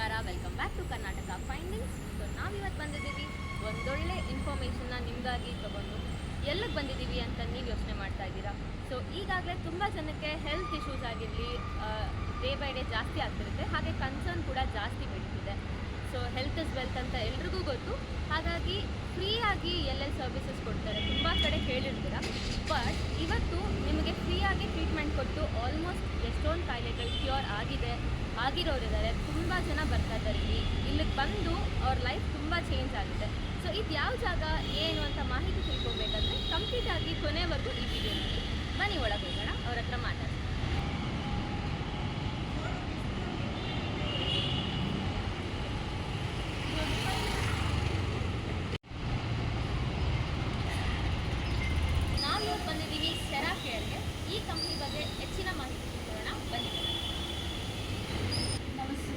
ನಮಸ್ಕಾರ welcome back to Karnataka findings so ನಾವಿವತ್ತು ಬಂದಿದ್ದೀವಿ ಒಂದೊಳ್ಳೆ ಇನ್ಫಾರ್ಮೇಷನ್ನ ನಿಮಗಾಗಿ ತಗೊಂಡು ಎಲ್ಲಿಗೆ ಬಂದಿದ್ದೀವಿ ಅಂತ ನೀವು ಯೋಚನೆ ಮಾಡ್ತಾ ಇದ್ದೀರಾ? ಸೊ ಈಗಾಗಲೇ ತುಂಬ ಜನಕ್ಕೆ ಹೆಲ್ತ್ ಇಶ್ಯೂಸ್ ಆಗಿರಲಿ ಡೇ ಬೈ ಡೇ ಜಾಸ್ತಿ ಆಗ್ತಿರುತ್ತೆ, ಹಾಗೆ ಕನ್ಸರ್ನ್ ಕೂಡ ಜಾಸ್ತಿ ಬೆಳೀತಿದೆ. ಸೊ ಹೆಲ್ತ್ ಇಸ್ ವೆಲ್ತ್ ಅಂತ ಎಲ್ರಿಗೂ ಗೊತ್ತು. ಹಾಗಾಗಿ ಫ್ರೀಯಾಗಿ ಎಲ್ಲೆಲ್ಲಿ ಸರ್ವಿಸಸ್ ಕೊಡ್ತಾರೆ ತುಂಬ ಕಡೆ ಕೇಳಿರ್ತೀರ? ಬಟ್ ಇವತ್ತು ನಿಮಗೆ ಫ್ರೀಯಾಗಿ ಟ್ರೀಟ್ಮೆಂಟ್ ಕೊಟ್ಟು ಆಲ್ಮೋಸ್ಟ್ ಎಷ್ಟೊಂದು ಕಾಯಿಲೆಗಳು ಕ್ಯೂರ್ ಆಗಿದೆ ಆಗಿರೋರಿದ್ದಾರೆ ತುಂಬ ಜನ ಬರ್ತಾ ಇದ್ದಾರೆ ಇಲ್ಲಿ. ಇಲ್ಲಿಗೆ ಬಂದು ಅವ್ರ ಲೈಫ್ ತುಂಬ ಚೇಂಜ್ ಆಗುತ್ತೆ. ಸೊ ಇದು ಯಾವ ಜಾಗ, ಏನು ಅಂತ ಮಾಹಿತಿ ತಿಳ್ಕೊಬೇಕಂದ್ರೆ ಕಂಪ್ಲೀಟ್ ಆಗಿ ಕೊನೆವರೆಗೂ ಈ ವಿಡಿಯೋ ನೋಡಿ ಬನ್ನಿ ಒಳಗೆ ಹೋಗೋಣ. ಅವ್ರ ಹತ್ರ ಮಾತಾಡ್ತೀನಿ. ಈ ಕಂಪ್ನಿ ಬಗ್ಗೆ ಹೆಚ್ಚಿನ ಮಾಹಿತಿ ತಿಳ್ಕೊಳ್ಳೋಣ ಬನ್ನಿ ನಮಸ್ತೆ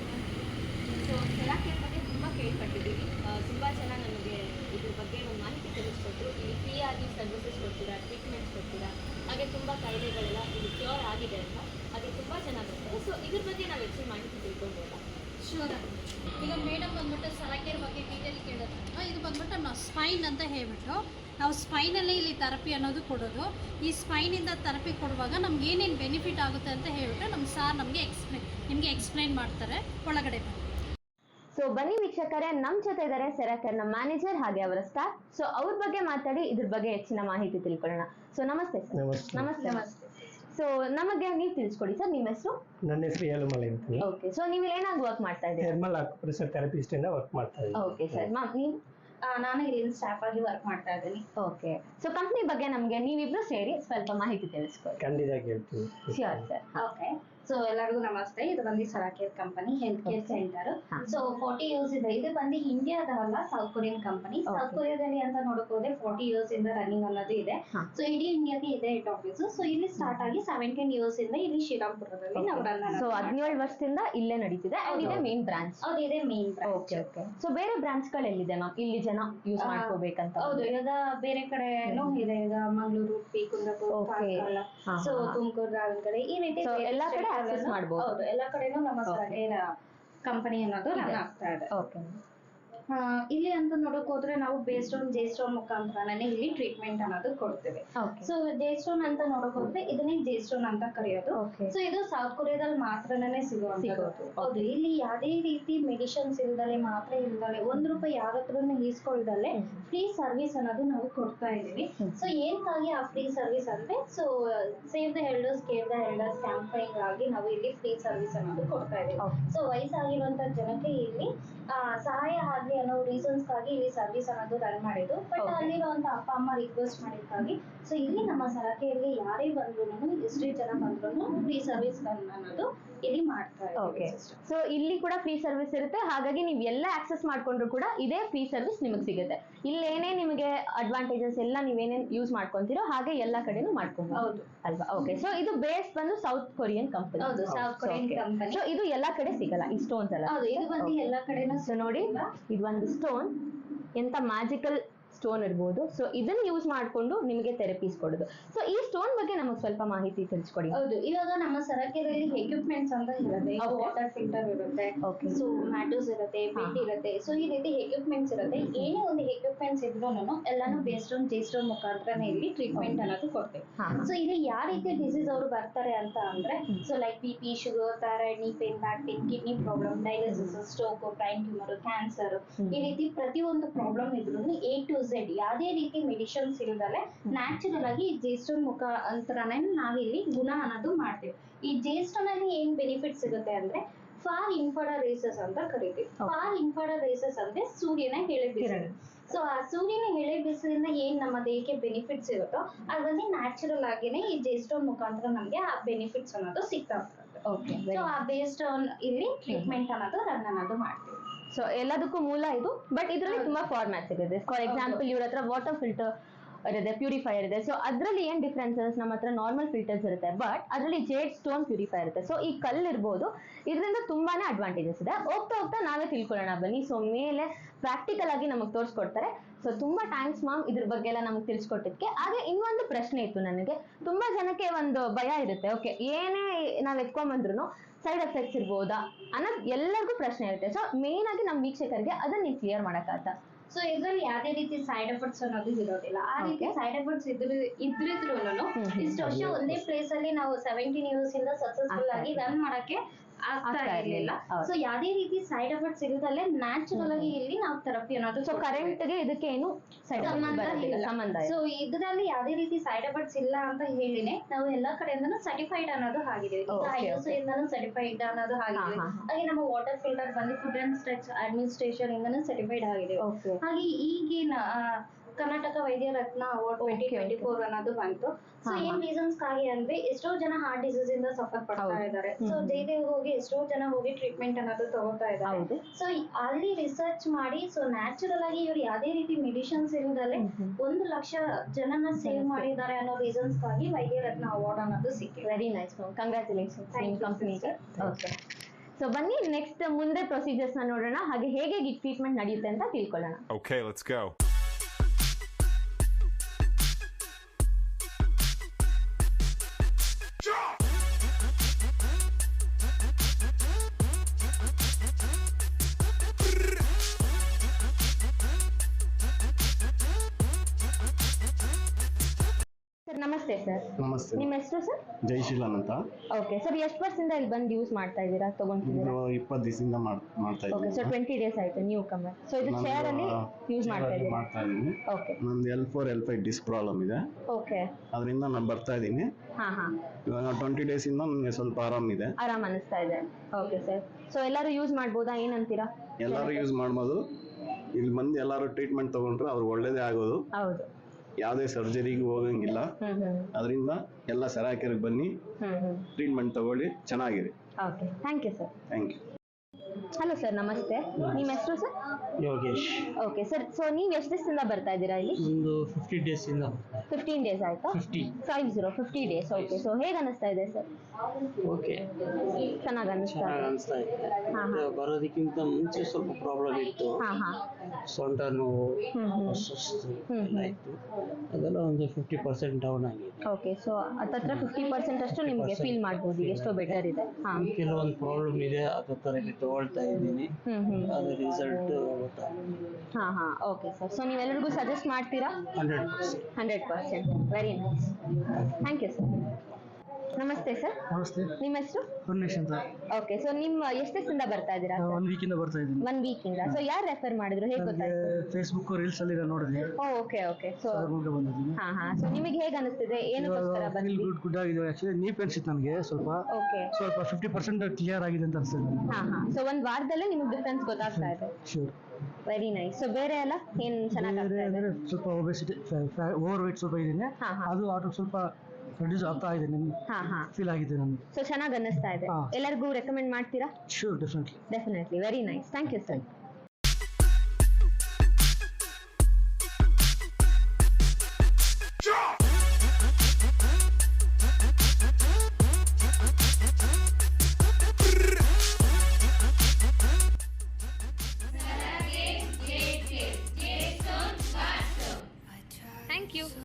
ಸೊ ಸೆರಾ ಕೇರ್ ಬಗ್ಗೆ ತುಂಬ ಕೇಳ್ಪಟ್ಟಿದ್ದೀವಿ ತುಂಬ ಜನ ನಮಗೆ ಇದ್ರ ಬಗ್ಗೆ ಒಂದು ಮಾಹಿತಿ ತಿಳಿಸ್ಕೊಟ್ರು ಇಲ್ಲಿ ಫ್ರೀಯಾಗಿ ಸರ್ವಿಸಸ್ ಕೊಡ್ತೀರಾ ಟ್ರೀಟ್ಮೆಂಟ್ಸ್ ಕೊಡ್ತೀರಾ ಹಾಗೆ ತುಂಬ ಕಾಯಿಲೆಗಳೆಲ್ಲ ಇಲ್ಲಿ ಕ್ಯೂರ್ ಆಗಿದೆ ಅಂತ ಹಾಗೆ ತುಂಬ ಜನ ಬರ್ತಾರೆ ಸೊ ಇದ್ರ ಬಗ್ಗೆ ನಾವು ಹೆಚ್ಚಿನ ಮಾಹಿತಿ ತಿಳ್ಕೊಬೋದಾ ಶೂರ್ ಈಗ ಮೇಡಮ್ ಬಂದ್ಬಿಟ್ಟು ಸರಕೇರ್ ಬಗ್ಗೆ ಡೀಟೇಲ್ ಕೇಳಿದ್ರು ಇದು ಬಂದ್ಬಿಟ್ಟು ನಾವು ಸ್ಪೈನ್ ಅಂತ ಹೇಳ್ಬಿಟ್ಟು ನಾವು ಸ್ಪೈನಲ್ಲಿ ಇಲ್ಲಿ ಥೆರಪಿ ಅನ್ನೋದು ಕೊಡೋದು. ಈ ಸ್ಪೈನಿಂದ ಥೆರಪಿ ಕೊಡುವಾಗ ನಮ್ಗೆ ಏನೇನು ಬೆನಿಫಿಟ್ ಆಗುತ್ತೆ ಅಂತ ಹೇಳ್ಬಿಟ್ಟು ನಮ್ಮ ಸಾರ್ ನಮಗೆ ಎಕ್ಸ್ಪ್ಲೈನ್ ನಿಮಗೆ ಎಕ್ಸ್ಪ್ಲೈನ್ ಮಾಡ್ತಾರೆ. ಒಳಗಡೆ ಬನ್ನಿ. ಸೊ ಬನ್ನಿ ವೀಕ್ಷಕರೇ ನಮ್ಮ ಜೊತೆ ಇದ್ದಾರೆ ಸೆರಾಕರ್ನ ಮ್ಯಾನೇಜರ್ ಹಾಗೆ ಅವರ ಸ್ಟಾಫ್ ಸೊ ಅವ್ರ ಬಗ್ಗೆ ಮಾತಾಡಿ ಇದ್ರ ಬಗ್ಗೆ ಹೆಚ್ಚಿನ ಮಾಹಿತಿ ತಿಳ್ಕೊಳ್ಳೋಣ. ಸೊ ನಮಸ್ತೆ ಸರ್ ನಮಸ್ತೆ. ನಮಸ್ತೆ. ನಮಸ್ತೆ. ಸೊ ನಮಗೆ ನೀವು ತಿಳಿಸ್ಕೊಡಿ ಸರ್ ನಿಮ್ಮ ಹೆಸರು? ನನ್ನ ಹೆಸರು ಏಳುಮಲೆ ಅಂತ ಓಕೆ ಸೊ ನೀವು ಏನಾಗಿ ವರ್ಕ್ ಮಾಡ್ತಾ ಇದ್ದೀರಾ? ಥರ್ಮಲ್ ಅಕ್ಯುಪ್ರೆಷರ್ ಥೆರಪಿಸ್ಟ್ ಇಂದ ವರ್ಕ್ ಮಾಡ್ತಾ ಇದ್ದೀನಿ. ಓಕೆ ಸರ್ ಮ್ಯಾಮ್ ನೀವು ನಾನು ಇಲ್ಲಿ ಸ್ಟಾಫ್ ಆಗಿ ವರ್ಕ್ ಮಾಡ್ತಾ ಇದ್ದೀನಿ. ಓಕೆ ಸೊ ಕಂಪ್ನಿ ಬಗ್ಗೆ ನಮಗೆ ನೀವಿಬ್ರು ಸೇರಿ ಸ್ವಲ್ಪ ಮಾಹಿತಿ ತಿಳಿಸ್ಕೊಡಿ. ಖಂಡಿತ ಹೇಳ್ತೀನಿ ಶ್ಯೂರ್ ಸರ್ ಓಕೆ ಸೊ ಎಲ್ಲರಿಗೂ ನಮಸ್ತೆ. ಇದು ಬಂದು Saracare company health care. Centre. So forty years ಇದೆ. ಇದು ಬಂದು ಇಂಡಿಯಾದಲ್ಲ ಸೌತ್ ಕೊರಿಯನ್ ಕಂಪನಿ. ಸೌತ್ ಕೊರಿಯಾದಲ್ಲಿ ಅಂತ ನೋಡಕ್ ಹೋದ್ರೆ ಫೋರ್ಟಿ ಇಯರ್ಸ್ ಇಂದ ರನ್ನಿಂಗ್ ಅನ್ನೋದು ಇದೆ. ಸೊ ಇಡೀ ಇಂಡಿಯಾಗೆ ಇದೆ ಹೆಡ್ ಆಫೀಸ್ ಸೊ ಇಲ್ಲಿ ಸ್ಟಾರ್ಟ್ ಆಗಿ ಸೆವೆಂಟೀನ್ ಇಯರ್ಸ್ ಇಂದ ಇಲ್ಲಿ ಶ್ರೀರಾಮ್ಪುರದಲ್ಲಿ ನಾವು ರನ್ ಸೊ ಹದಿನೇಳು ವರ್ಷದಿಂದ ಇಲ್ಲೇ ನಡೀತಿದೆ. ಅಂಡ್ ಇದೆ ಮೇನ್ ಬ್ರಾಂಚ್ ಹೌದು ಇದೆ ಮೇನ್ ಓಕೆ ಓಕೆ ಸೊ ಬೇರೆ ಬ್ರಾಂಚ್ಗಳು ಎಲ್ಲಿದೆ ಮ್ಯಾಮ್? ಇಲ್ಲಿ ಜನ ಯೂಸ್ ಮಾಡ್ಕೋಬೇಕಂತ ಹೌದು ಇವಾಗ ಬೇರೆ ಕಡೆನೂ ಇದೆ. ಈಗ ಮಂಗಳೂರು ಉಡುಪಿ ಕುಂದಾಪುರ ಸೊ. ತುಮಕೂರು ದಾವಣಗೆರೆ ಈ ರೀತಿ ಎಲ್ಲಾ ಕಡೆ state access ಮಾಡ್ಬೋದು. ಹೌದು ಎಲ್ಲಾ ಕಡೆನೂ ನಮ್ಮ ಏನ ಕಂಪನಿ ಅನ್ನೋದು ರನ್ ಆಗ್ತಾ ಇದೆ. ಓಕೆ ಇಲ್ಲಿ ಅಂತ ನೋಡಕ್ ಹೋದ್ರೆ ನಾವು ಬೇಸ್ಟೋನ್ ಜೇಸ್ಟೋನ್ ಮುಖಾಂತರನೇ ಇಲ್ಲಿ ಟ್ರೀಟ್ಮೆಂಟ್ ಅನ್ನೋದು ಕೊಡ್ತೇವೆ ಸೊ ಜೇಸ್ಟೋನ್ ಅಂತ ನೋಡಕ್ ಹೋದ್ರೆ ಇದನ್ನೇ ಜೇಸ್ಟೋನ್ ಅಂತ ಕರೆಯೋದು ಸೊ ಇದು ಸೌತ್ ಕೊರಿಯಾದಲ್ಲಿ ಮಾತ್ರನೇ ಸಿಗುವಂತದ್ದು ಸಿಗೋದು. ಹೌದು ಇಲ್ಲಿ ಯಾವುದೇ ರೀತಿ ಮೆಡಿಸಿನ್ಸ್ ಇಲ್ದಲೆ ಮಾತ್ರ ಇಲ್ದಲೆ ಒಂದ್ ರೂಪಾಯಿ ಯಾರ ಹತ್ರನು ಈಸ್ಕೊಳ್ದಲೆ. ಫ್ರೀ ಸರ್ವಿಸ್ ಅನ್ನೋದು ನಾವು ಕೊಡ್ತಾ ಇದೀವಿ. ಸೊ ಏನಕ್ಕಾಗಿ ಆ ಫ್ರೀ ಸರ್ವಿಸ್ ಅಂದ್ರೆ so save the elders care the elders campaign ಆಗಿ ನಾವು ಇಲ್ಲಿ ಫ್ರೀ ಸರ್ವಿಸ್ ಅನ್ನೋದು ಕೊಡ್ತಾ ಇದೀವಿ. ಸೊ ವಯಸ್ಸಾಗಿರುವಂತ ಜನಕ್ಕೆ ಇಲ್ಲಿ ಸಹಾಯ ಆಗ್ಲಿ ಅನ್ನೋ ರೀಸನ್ಸ್ಗಾಗಿ ಇಲ್ಲಿ ಸರ್ವಿಸ್ ಅನ್ನೋದು ರನ್ ಮಾಡಿದ್ದು. ಬಟ್. ಅಲ್ಲಿರುವಂತ ಅಪ್ಪ ಅಮ್ಮ ರಿಕ್ವೆಸ್ಟ್ ಮಾಡಿದ್ಕಾಗಿ ಸೊ ಇಲ್ಲಿ ನಮ್ಮ ಸಲಕೆಯಲ್ಲಿ ಯಾರೇ ಬಂದ್ರು ಎಷ್ಟೇ ಜನ ಬಂದ್ರು ಫ್ರೀ ಸರ್ವಿಸ್ ಅನ್ನೋದು ಇಲ್ಲಿ ಮಾಡ್ತಾರೆ ಓಕೆ ಸೊ ಇಲ್ಲಿ ಕೂಡ ಫ್ರೀ ಸರ್ವಿಸ್ ಇರುತ್ತೆ. ಹಾಗಾಗಿ ನೀವು ಎಲ್ಲ ಆಕ್ಸೆಸ್ ಮಾಡ್ಕೊಂಡ್ರು ಕೂಡ ಇದೇ ಫ್ರೀ ಸರ್ವಿಸ್ ನಿಮಗೆ ಸಿಗುತ್ತೆ. ಇಲ್ಲಿ ಏನೇ ನಿಮಗೆ ಅಡ್ವಾಂಟೇಜಸ್ ಎಲ್ಲ ನೀವೇನೇನ್ ಯೂಸ್ ಮಾಡ್ಕೊಂತೀರೋ ಹಾಗೆ ಎಲ್ಲ ಕಡೆನು ಮಾಡ್ಕೊಬಹುದು ಹೌದು. ಅಲ್ವಾ? ಓಕೆ ಸೊ ಇದು ಬೇಸ್ ಬಂದು ಸೌತ್ ಕೊರಿಯನ್ ಕಂಪನಿ ಹೌದು ಸೌತ್ ಕೊರಿಯನ್ ಕಂಪನಿ ಸೊ ಇದು ಎಲ್ಲಾ ಕಡೆ ಸಿಗಲ್ಲ. ಈ ಸ್ಟೋನ್ಸ್ ಎಲ್ಲ ಹೌದು ಇದು ಬಂದು ಎಲ್ಲ ಎಲ್ಲಾ ಕಡೆನೂ ಸೊ ನೋಡಿ ಇದು ಒಂದು ಸ್ಟೋನ್ ಎಂತ ಮ್ಯಾಜಿಕಲ್ ಸ್ಟೋನ್ ಇರ್ಬೋದು. ಸೊ ಇದನ್ನ ಯೂಸ್ ಮಾಡ್ಕೊಂಡು ನಿಮಗೆ ಥೆರಪೀಸ್ ಕೊಡೋದು. ಸೊ ಈ ಸ್ಟೋನ್ ಬಗ್ಗೆ ನಮಗೆ ಸ್ವಲ್ಪ ಮಾಹಿತಿ ತಿಳಿಸ್ಕೊಡಿ. ಹೌದು. ಇವಾಗ ನಮ್ಮ ಸರಕೆಯಲ್ಲಿ ಎಕ್ವಿಪ್ಮೆಂಟ್ಸ್ ಅಂತ ಇರುತ್ತೆ. ವಾಟರ್ ಫಿಲ್ಟರ್ ಇರುತ್ತೆ. ಸೊ ಮ್ಯಾಟೋಸ್ ಇರುತ್ತೆ ಬಿಟ್ ಇರುತ್ತೆ. ಸೊ ಈ ರೀತಿ ಎಕ್ವಿಪ್ಮೆಂಟ್ಸ್ ಇರುತ್ತೆ. ಏನೇ ಒಂದು ಎಕ್ವಿಪ್ಮೆಂಟ್ಸ್ ಇದ್ರೂ ಎಲ್ಲಾನು ಬೇಸ್ಡ್ ಜೇಸ್ಟೋನ್ ಮುಖಾಂತರನೇ ಇಲ್ಲಿ ಟ್ರೀಟ್ಮೆಂಟ್ ಅನ್ನೋದು ಕೊಡ್ತೇವೆ. ಸೊ ಇಲ್ಲಿ ಯಾವ ರೀತಿ ಡಿಸೀಸ್ ಅವರು ಬರ್ತಾರೆ ಅಂತ ಅಂದ್ರೆ so like B P sugar thyroid knee pain back pain kidney problem dialysis stroke brain tumour cancer ಈ ರೀತಿ ಪ್ರತಿಯೊಂದು ಪ್ರಾಬ್ಲಮ್ ಇದ್ರೂ ಎ ಟು ಝೆಡ್ ಯಾವುದೇ ರೀತಿ ಮೆಡಿಸಿನ್ಸ್ ಇಲ್ದಲೆ ನ್ಯಾಚುರಲ್ ಆಗಿ ಈ ಜೇಸ್ಟೋನ್ ಮುಖಾಂತರನೇ ನಾವಿಲ್ಲಿ ಗುಣ ಅನ್ನೋದು ಮಾಡ್ತೀವಿ. ಈ ಜೇಸ್ಟೋನ್ ಅಲ್ಲಿ ಏನ್ ಬೆನಿಫಿಟ್ ಸಿಗುತ್ತೆ ಅಂದ್ರೆ ಫಾರ್ ಇನ್ಫರ್ಡ ರೇಸಸ್ ಅಂತ ಕರಿತೀವಿ. ಫಾರ್ ಇನ್ಫರ್ಡ ರೇಸಸ್ ಅಂದ್ರೆ ಸೂರ್ಯನ ಎಳೆ ಬಿಸಿಲು. ಸೊ ಆ ಸೂರ್ಯನ ಎಳೆ ಬಿಸಿಲಿಂದ ಏನ್ ನಮ್ಮ ದೇಹಕ್ಕೆ ಬೆನಿಫಿಟ್ಸ್ ಇರುತ್ತೋ ಅದರಲ್ಲಿ ನ್ಯಾಚುರಲ್ ಆಗಿನೇ ಈ ಜೇಸ್ಟೋನ್ ಮುಖಾಂತರ ನಮ್ಗೆ ಆ ಬೆನಿಫಿಟ್ಸ್ ಅನ್ನೋದು ಸಿಗ್ತಾ ಹೋಗ್ತದೆ ಸೊ ಆ ಬೇಸ್ಡ್ ಆನ್ ಇಲ್ಲಿ ಟ್ರೀಟ್ಮೆಂಟ್ ಅನ್ನೋದು ರನ್ ಅನ್ನೋದು ಮಾಡ್ತೀವಿ. ಸೊ ಎಲ್ಲದಕ್ಕೂ ಮೂಲ ಇದು. ಬಟ್ ಇದರಲ್ಲಿ ತುಂಬಾ ಫಾರ್ಮ್ಯಾಟ್ಸ್ ಇದೆ ಫಾರ್. ಎಕ್ಸಾಂಪಲ್ ಇವ್ರ ಹತ್ರ ವಾಟರ್ ಫಿಲ್ಟರ್ ಇರುತ್ತೆ ಪ್ಯೂರಿಫೈಯರ್ ಇದೆ. ಸೊ ಅದರಲ್ಲಿ ಏನ್ ಡಿಫ್ರೆನ್ಸಸ್ ನಮ್ಮ ಹತ್ರ ನಾರ್ಮಲ್ ಫಿಲ್ಟರ್ಸ್ ಇರುತ್ತೆ. ಬಟ್ ಅದರಲ್ಲಿ ಜೇಡ್ ಸ್ಟೋನ್ ಪ್ಯೂರಿಫೈಯರ್ ಇರುತ್ತೆ. ಸೊ ಈ ಕಲ್ಲು ಇರ್ಬೋದು. ಇದರಿಂದ ತುಂಬಾನೇ ಅಡ್ವಾಂಟೇಜಸ್ ಇದೆ. ಹೋಗ್ತಾ ಹೋಗ್ತಾ ನಾವೇ ತಿಳ್ಕೊಳ್ಳೋಣ. ಬನ್ನಿ. ಸೊ ಮೇಲೆ ಪ್ರಾಕ್ಟಿಕಲ್ ಆಗಿ ನಮಗೆ ತೋರಿಸ್ಕೊಡ್ತಾರೆ. ಸೊ ತುಂಬಾ ಥ್ಯಾಂಕ್ಸ್ ಮ್ಯಾಮ್ ಇದ್ರ ಬಗ್ಗೆ ಎಲ್ಲ ನಮ್ಗೆ ತಿಳಿಸ್ಕೊಟ್ಟಿದ್ಕೆ ಹಾಗೆ ಇನ್ನೊಂದು ಪ್ರಶ್ನೆ ಇತ್ತು ನನಗೆ. ತುಂಬಾ ಜನಕ್ಕೆ ಒಂದು ಭಯ ಇರುತ್ತೆ. ಓಕೆ ಏನೇ ನಾವ್ ಎತ್ಕೊಂಡ್ ಬಂದ್ರು ಸೈಡ್ ಎಫೆಕ್ಟ್ಸ್ ಇರ್ಬೋದಾ ಅನ್ನೋದು ಎಲ್ಲರಿಗೂ ಪ್ರಶ್ನೆ ಇರುತ್ತೆ. ಸೊ ಮೇನ್ ಆಗಿ ನಮ್ಮ ವೀಕ್ಷಕರಿಗೆ ಅದನ್ನ ನೀವು ಕ್ಲಿಯರ್ ಮಾಡಕ್ಕಾಗತ್ತಾ? ಸೊ ಇದ್ರಲ್ಲಿ ಯಾವ್ದೇ ರೀತಿ ಸೈಡ್ ಎಫೆಕ್ಟ್ಸ್ ಅನ್ನೋದು ಇರೋದಿಲ್ಲ. ಆ ರೀತಿ ಸೈಡ್ ಎಫೆಕ್ಟ್ಸ್ ಇದ್ರು ಇದ್ರಿದ್ರು. ಇಷ್ಟು ವರ್ಷ ಒಂದೇ ಪ್ಲೇಸ್ ಅಲ್ಲಿ ನಾವು ಸೆವೆಂಟೀನ್ ಇಯರ್ಸ್ ಇಂದ ಸಕ್ಸಸ್ಫುಲ್ ಆಗಿ ರನ್ ಮಾಡಕ್ಕೆ ಆಗ್ತಾ ಇರ್ಲಿಲ್ಲ. ಸೊ ಯಾವುದೇ ರೀತಿ ಸೈಡ್ ಎಫೆಕ್ಟ್ ಸಿಗುತ್ತಲ್ಲೇ ನ್ಯಾಚುರಲ್ ಆಗಿ ಇಲ್ಲಿ ನಾವು ಥೆರಪಿ ಅನ್ನೋದು ಸೊ ಕರೆಂಟ್ಗೆ ಇದಕ್ಕೆ ಏನು ಸಂಬಂಧ ಸೊ ಇದರಲ್ಲಿ ಯಾವುದೇ ರೀತಿ ಸೈಡ್ ಎಫೆಕ್ಟ್ಸ್ ಇಲ್ಲ ಅಂತ ಹೇಳಿನೇ ನಾವು ಎಲ್ಲಾ ಕಡೆಯಿಂದನೂ ಸರ್ಟಿಫೈಡ್ ಅನ್ನೋದು ಆಗಿದೆ. ಇಂದನೂ ಸರ್ಟಿಫೈಡ್ ಅನ್ನೋದು. ಹಾಗೆ ನಮ್ಮ ವಾಟರ್ ಫಿಲ್ಟರ್ ಬಂದು ಫುಡ್ ಅಂಡ್ ಸ್ಟ್ರೆಚ್ ಅಡ್ಮಿನಿಸ್ಟ್ರೇಷನ್ ಇಂದನೂ ಸರ್ಟಿಫೈಡ್ ಆಗಿದೆ ಹಾಗೆ ಈಗಿನ Karnataka Vaidya Ratna award twenty twenty. Four ಅನ್ನೋದು ಬಂತು. ಸೊ ಏನ್ ರೀಸನ್ಸ್ಗಾಗಿ ಅಂದ್ರೆ ಎಷ್ಟೋ ಜನ ಹಾರ್ಟ್ ಡಿಸೀಸ್ ಇಂದ ಸಫರ್ ಪಡ್ತಾ. ಇದ್ದಾರೆ. ಸೊ. ಜೈದೇವ್ ಹೋಗಿ ಎಷ್ಟೋ ಜನ ಹೋಗಿ ಟ್ರೀಟ್ಮೆಂಟ್ ಅನ್ನೋದು ತಗೋತಾ ಇದ್ದಾರೆ. ಹೌದು. ಸೊ ಅಲ್ಲಿ ರಿಸರ್ಚ್ ಮಾಡಿ ಸೊ ನ್ಯಾಚುರಲ್ ಆಗಿ ಇವ್ರು ಯಾವುದೇ ರೀತಿ ಮೆಡಿಸಿನ್ಸ್ ಇಲ್ಲದಲ್ಲೇ. ಒಂದು ಲಕ್ಷ ಜನನ ಸೇವ್ ಮಾಡಿದ್ದಾರೆ ಅನ್ನೋ ರೀಸನ್ಸ್ಗಾಗಿ ವೈದ್ಯ ರತ್ನ ಅವಾರ್ಡ್ ಅನ್ನೋದು ಸಿಕ್ಕಿದೆ. Very nice congratulation. Okay so ಬನ್ನಿ ನೆಕ್ಸ್ಟ್ ಮುಂದೆ ಪ್ರೊಸೀಜರ್ಸ್ನ ನೋಡೋಣ. ಹಾಗೆ ಹೇಗೆ ಟ್ರೀಟ್ಮೆಂಟ್ ನಡೆಯುತ್ತೆ ಅಂತ ತಿಳ್ಕೊಳ್ಳೋಣ. Okay, let's go. ನಮಸ್ತೆ ಸರ್. ನಮಸ್ತೆ. ನಿಮ್ಮ ಹೆಸರು ಸರ್? ಜೈಶೀಲನ್ ಅಂತ. ಓಕೆ ಸರ್ ಎಷ್ಟು ವರ್ಷದಿಂದ ಇಲ್ಲಿ ಬಂದು ಯೂಸ್ ಮಾಡ್ತಾ ಇದ್ದೀರಾ ತಗೊಂಡಿದ್ದೀರಾ ಇದು ಇಪ್ಪತ್ತು ದಿವಸದಿಂದ ಮಾಡ್ತಾ ಓಕೆ ಸರ್ ಟ್ವೆಂಟಿ ಡೇಸ್ ಆಯ್ತು ನ್ಯೂ ಕಮರ್ ಸೊ ಇದು ಚೇರ್ ಅಲ್ಲಿ ಯೂಸ್ ಮಾಡ್ತಾ ಇದ್ದೀನಿ. ಓಕೆ. ನಂದು L four L five disc problem ಇದೆ. ಓಕೆ. ಅದರಿಂದ ನಾನು ಬರ್ತಾ ಇದ್ದೀನಿ. ಹಾ ಹಾ. ಇವಾಗ ಡೇಸ್ ಇಂದ ನನಗೆ ಸ್ವಲ್ಪ ಆರಾಮಿದೆ ಆರಾಮ್ ಅನಿಸ್ತಾ ಇದೆ. Okay sir. ಸೊ ಎಲ್ಲರೂ ಯೂಸ್ ಮಾಡ್ಬೋದಾ ಏನಂತೀರಾ? ಎಲ್ಲರೂ ಯೂಸ್ ಮಾಡ್ಬೋದು. ಇಲ್ಲಿ ಬಂದು ಎಲ್ಲರೂ ಟ್ರೀಟ್ಮೆಂಟ್ ತಗೊಂಡ್ರೆ ಅವ್ರಿಗೆ ಒಳ್ಳೇದೇ ಆಗೋದು. ಹೌದು. ಯಾವುದೇ ಸರ್ಜರಿಗೂ ಹೋಗಂಗಿಲ್ಲ. ಅದರಿಂದ ಎಲ್ಲ ಸರಾಕೆರಿಗೆ ಬನ್ನಿ. ಟ್ರೀಟ್ಮೆಂಟ್ ತಗೊಳ್ಳಿ. ಚೆನ್ನಾಗಿರಿ okay thank you sir thank you hello sir ನಮಸ್ತೆ ನಿಮ್ಮ ಹೆಸರು sir Yogesh. Okay sir so ನೀವು ಎಷ್ಟು ದಿವಸದಿಂದ ಬರ್ತಾ ಇದ್ದೀರಾ ಇಲ್ಲಿ? ಒಂದು ಫಿಫ್ಟಿ ಡೇಸ್ ಇಂದ ಫಿಫ್ಟೀನ್ ಡೇಸ್ ಆಯ್ತಾ? Fifty five zero fifty days okay so ಹೇಗೆ ಅನಿಸ್ತಾ ಇದೆ ಸರ್ ಓಕೆ ಚೆನ್ನಾಗಿ ಅನಿಸ್ತಾ ಚೆನ್ನಾಗಿ ಇದೆ ಅನಿಸ್ತಾ ಇದೆ. ಹಾ, ಹಾ. ಬರೋದಕ್ಕಿಂತ ಮುಂಚೆ ಸ್ವಲ್ಪ ಪ್ರಾಬ್ಲಮ್ ಇತ್ತು. ಹಾ ಹಾ. ಸೊಂಟ ನೋವು ಹ್ಮ್ ಹ್ಮ್. ಸುಸ್ತು ಹ್ಮ್ ಎಲ್ಲ ಹ್ಮ್ ಇತ್ತು. ಅದೆಲ್ಲ ಒಂದು ಫಿಫ್ಟಿ ಪರ್ಸೆಂಟ್ ಡೌನ್ ಆಗಿದೆ. ಓಕೆ ಸೊ ಹತ್ತತ್ರ ಫಿಫ್ಟಿ ಪರ್ಸೆಂಟ್ ಅಷ್ಟು ನಿಮಗೆ ಫೀಲ್ ಮಾಡ್ಬೋದು. ಈಗ ಎಷ್ಟೋ ಬೆಟರ್ ಇದೆ. ಹಾ. ಕೆಲವೊಂದು ಪ್ರಾಬ್ಲಮ್ ಇದೆ ಅದ್ರ ಥರ ಇಲ್ಲಿ ತಗೊಳ್ತಾ ಇದ್ದೀನಿ. ಹ್ಮ್ ಹ್ಮ್. ಅದು ರಿಸಲ್ಟ್ ಹಾ ಹಾ. ಓಕೆ ಸರ್ ಸೊ ನೀವೆಲ್ಲರಿಗೂ ಸಜೆಸ್ಟ್ ಮಾಡ್ತೀರಾ? Hundred hundred percent. Very nice thank you sir ನಮಸ್ತೆ ಸರ್. ನಮಸ್ತೆ. ನಿಮ್ಮ ಹೆಸರು? ಪುರ್ಣೇಶ್ ಅಂತ. ಓಕೆ ಸೊ ನಿಮ್ಮ ಎಷ್ಟು ದಿವಸದಿಂದ ಬರ್ತಾ ಇದ್ದೀರಾ ಒನ್ ವೀಕಿಂದ ಬರ್ತಾ ಇದ್ದೀನಿ. ಒನ್ ವೀಕಿಂದ ಸೊ ಯಾರು ರೆಫರ್ ಮಾಡಿದ್ರು? ಹೇಗೆ ಗೊತ್ತಾಯ್ತು? ಫೇಸ್ಬುಕ್ ರೀಲ್ಸ್ ಅಲ್ಲಿ ನಾನು ನೋಡಿದೆ ಓಕೆ ಓಕೆ ಸೊ ಅದ್ರ ಮೂಲಕ ಬಂದಿದ್ದೀನಿ. ಹಾ ಹಾ. ಸೊ ನಿಮಗೆ ಹೇಗೆ ಅನಿಸ್ತಿದೆ? ಏನಕ್ಕೋಸ್ಕರ ಫೀಲ್ ಬಂದ್ರಿ ಗುಡ್ ಗುಡ್ ಆಗಿದೆ. ಆಕ್ಚುಲಿ ನೀಪ್ ಅನ್ಸಿತ್ತು ನನಗೆ ಸ್ವಲ್ಪ. ಓಕೆ ಸ್ವಲ್ಪ ಫಿಫ್ಟಿ ಪರ್ಸೆಂಟ್ ಕ್ಲಿಯರ್ ಆಗಿದೆ ಅಂತ ಅನ್ಸುತ್ತೆ ಹಾ ಹಾ. ಸೊ ಒಂದ್ ವಾರದಲ್ಲೇ ನಿಮಗೆ ಡಿಫ್ರೆನ್ಸ್ ಗೊತ್ತಾಗ್ತಾ ಇದೆ. ಶೂರ್ ವೆರಿ ನೈಸ್ ಸೊ ಬೇರೆ ಎಲ್ಲ ಏನ್ ಚೆನ್ನಾಗಿ ಇದೆ? ಸ್ವಲ್ಪ ಒಬೆಸಿಟಿ ಓವರ್ ವೇಟ್ ಸ್ವಲ್ಪ ಇದ್ದೀನಿ. ಹಾ, ಹಾ. ಅದು ಆಟೋ ಸ್ವಲ್ಪ ರಿಡ್ಯೂಸ್ ಆಗ್ತಾ ಇದೆ ನಿಮ್ಗೆ. ಹಾ ಹಾ. ಫೀಲ್ ಆಗಿದೆ ನನಗೆ ಸೊ ಚೆನ್ನಾಗಿ ಅನ್ನಿಸ್ತಾ ಇದೆ. ಹಾ. ಎಲ್ಲರಿಗೂ ರೆಕಮೆಂಡ್ ಮಾಡ್ತೀರಾ? Sure definitely definitely very nice thank you sir